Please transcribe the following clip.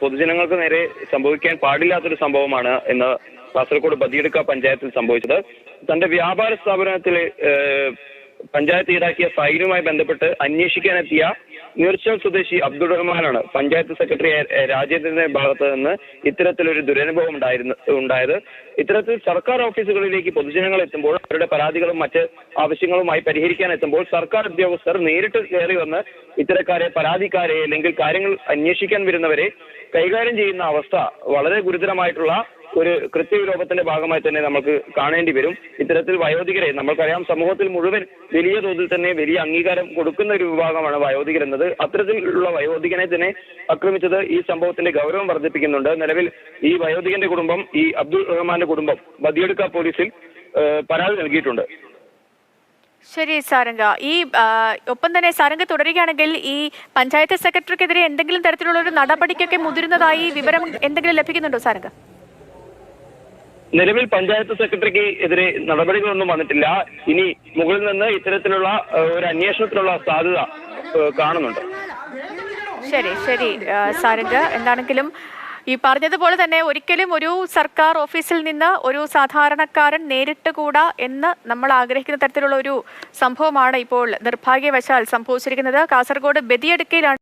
പൊതുജനങ്ങൾക്ക് നേരെ സംഭവിക്കാൻ പാടില്ലാത്തൊരു സംഭവമാണ് എന്ന് കാസർഗോഡ് ബദിയെടുക്ക പഞ്ചായത്തിൽ സംഭവിച്ചത്. തന്റെ വ്യാപാര സ്ഥാപനത്തിലെ പഞ്ചായത്ത് ഈടാക്കിയ ഫൈനുമായി ബന്ധപ്പെട്ട് അന്വേഷിക്കാനെത്തിയ നീർച്ചൽ സ്വദേശി അബ്ദുൾ റഹ്മാനാണ്. പഞ്ചായത്ത് സെക്രട്ടറി രാജേന്ദ്രന്റെ ഭാഗത്ത് നിന്ന് ഇത്തരത്തിലൊരു ദുരനുഭവം ഉണ്ടായിരുന്നു ഉണ്ടായത്. ഇത്തരത്തിൽ സർക്കാർ ഓഫീസുകളിലേക്ക് പൊതുജനങ്ങൾ എത്തുമ്പോൾ അവരുടെ പരാതികളും മറ്റ് ആവശ്യങ്ങളുമായി പരിഹരിക്കാൻ എത്തുമ്പോൾ സർക്കാർ ഉദ്യോഗസ്ഥർ നേരിട്ട് കയറി വന്ന് ഇത്തരക്കാരെ പരാതിക്കാരെ അല്ലെങ്കിൽ കാര്യങ്ങൾ അന്വേഷിക്കാൻ വരുന്നവരെ കൈകാര്യം ചെയ്യുന്ന അവസ്ഥ വളരെ ഗുരുതരമായിട്ടുള്ള ഒരു കൃത്യവിലോപത്തിന്റെ ഭാഗമായി തന്നെ നമുക്ക് കാണേണ്ടി വരും. ഇത്തരത്തിൽ വയോധികരെ നമ്മൾക്കറിയാം സമൂഹത്തിൽ മുഴുവൻ വലിയ തോതിൽ തന്നെ വലിയ അംഗീകാരം കൊടുക്കുന്ന ഒരു വിഭാഗമാണ് വയോധികർ എന്നത്. അത്തരത്തിലുള്ള വയോധികനെ തന്നെ ആക്രമിച്ചത് ഈ സംഭവത്തിന്റെ ഗൗരവം വർദ്ധിപ്പിക്കുന്നുണ്ട്. നിലവിൽ ഈ വയോധികന്റെ കുടുംബം ഈ അബ്ദുൾ റഹ്മാന്റെ കുടുംബം ബദിയെടുക്ക പോലീസിൽ പരാതി നൽകിയിട്ടുണ്ട്. ശരി സാരംഗ. ഈ ഒപ്പം തന്നെ സാരംഗ തുടരുകയാണെങ്കിൽ ഈ പഞ്ചായത്ത് സെക്രട്ടറിക്കെതിരെ എന്തെങ്കിലും തരത്തിലുള്ള ഒരു നടപടിക്കൊക്കെ മുതിരുന്നതായി വിവരം എന്തെങ്കിലും ലഭിക്കുന്നുണ്ടോ സാരംഗ? നിലവിൽ പഞ്ചായത്ത് സെക്രട്ടറിക്ക് എതിരെ നടപടികളൊന്നും വന്നിട്ടില്ല. ഇനി മുകളിൽ നിന്ന് ഇത്തരത്തിലുള്ള ഒരു അന്വേഷണത്തിനുള്ള സാധ്യത കാണുന്നുണ്ട്. ശരി ശരി സാരംഗ. എന്താണെങ്കിലും ഈ പറഞ്ഞതുപോലെ തന്നെ ഒരിക്കലും ഒരു സർക്കാർ ഓഫീസിൽ നിന്ന് ഒരു സാധാരണക്കാരൻ നേരിട്ട് കൂടാ എന്ന് നമ്മൾ ആഗ്രഹിക്കുന്ന തരത്തിലുള്ള ഒരു സംഭവമാണ് ഇപ്പോൾ നിർഭാഗ്യവശാൽ സംഭവിച്ചിരിക്കുന്നത്. കാസർഗോഡ് ബദിയടുക്കയിലാണ്